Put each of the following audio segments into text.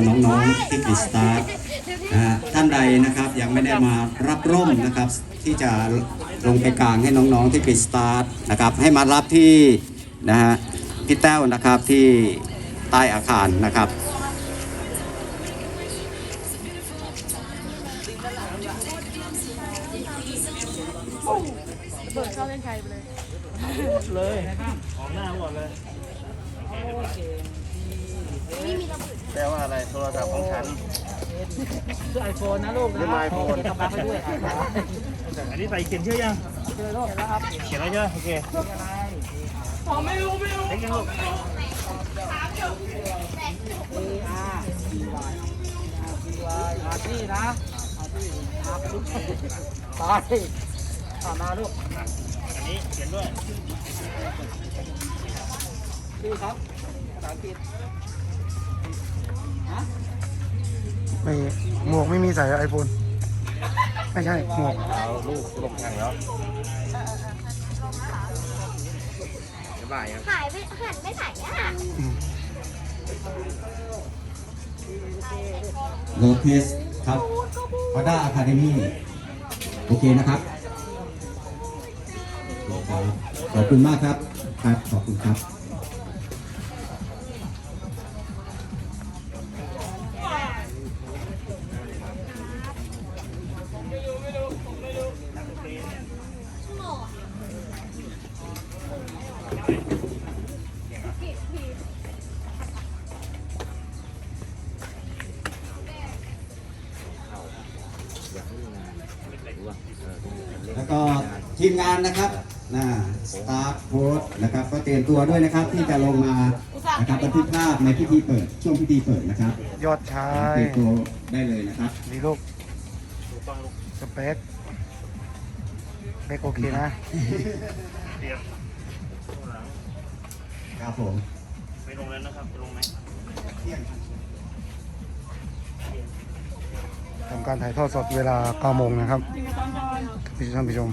กับน้องๆที่ติดสตาร์ทนะฮะท่านใดนะครับยังไม่ได้มารับร่มนะครับ ที่จะลงไปกลางให้น้องๆที่ติดสตาร์ทนะครับให้มารับที่นะฮะพี่แต้วนะครับที่ใต้อาคารนะครับเบิร์ดเข้าเล่นไทยไปเลยเลยออกหน้าหมดเลย แปลว่าอะไรโทรศัพท์ของฉัน คือไอโฟนนะลูกนะนี่ไมโครโอเคทำรับไปด้วยครับอันนี้ใส่เขียนชื่อยังเจอลูกเห็นแล้วครับเขียนแล้วใช่ไหมโอเคอะไรเล็กยังลูกเออาร์อาร์ที่นะอาร์ที่อาร์ที่ตายต่อมาลูกอันนี้เขียนด้วยชื่อครับภาษาอังกฤษ ไม่หมวกไม่มีใส่ไอโฟนไม่ใช่หมวกเอาลูกลงแข่งแล้วบ๊ายบายครับถ่ายไม่หันไม่ถ่ายอะโลเพสครับพอด้าอะคาเดมี่โอเคนะครับโอเคครับ ขอบคุณมากครับ ครับ ขอบคุณครับ แล้วก็ทีมงานนะครับนะสตาฟโค้ดนะครับ ก็เตรียมตัวด้วยนะครับ ที่จะลงมานะครับบันทึกภาพในพิธีเปิด ช่วงพิธีเปิดนะครับ ยอดชายเตรียมตัวได้เลยนะครับดีลูกสเปคสเปคโอเคนะเดี๋ยวข้างหลังครับผมไปลงแล้วนะครับไปลงไหมำการถ่ายทอดสดเวลา9โมงนะครับท่านผู้ชม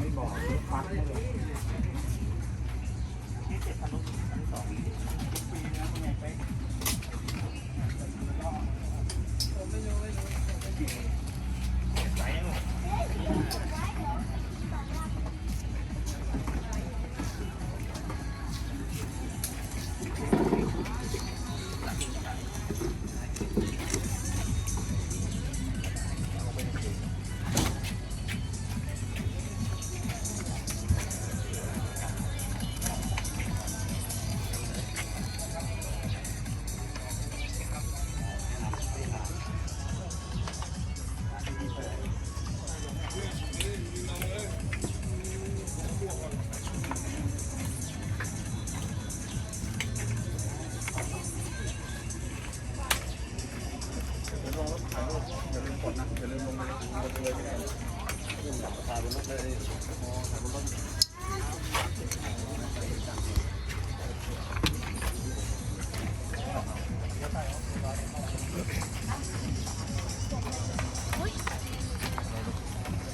ไ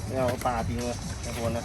ม่เอาปลาทิ้งเลยไอโฟนนะ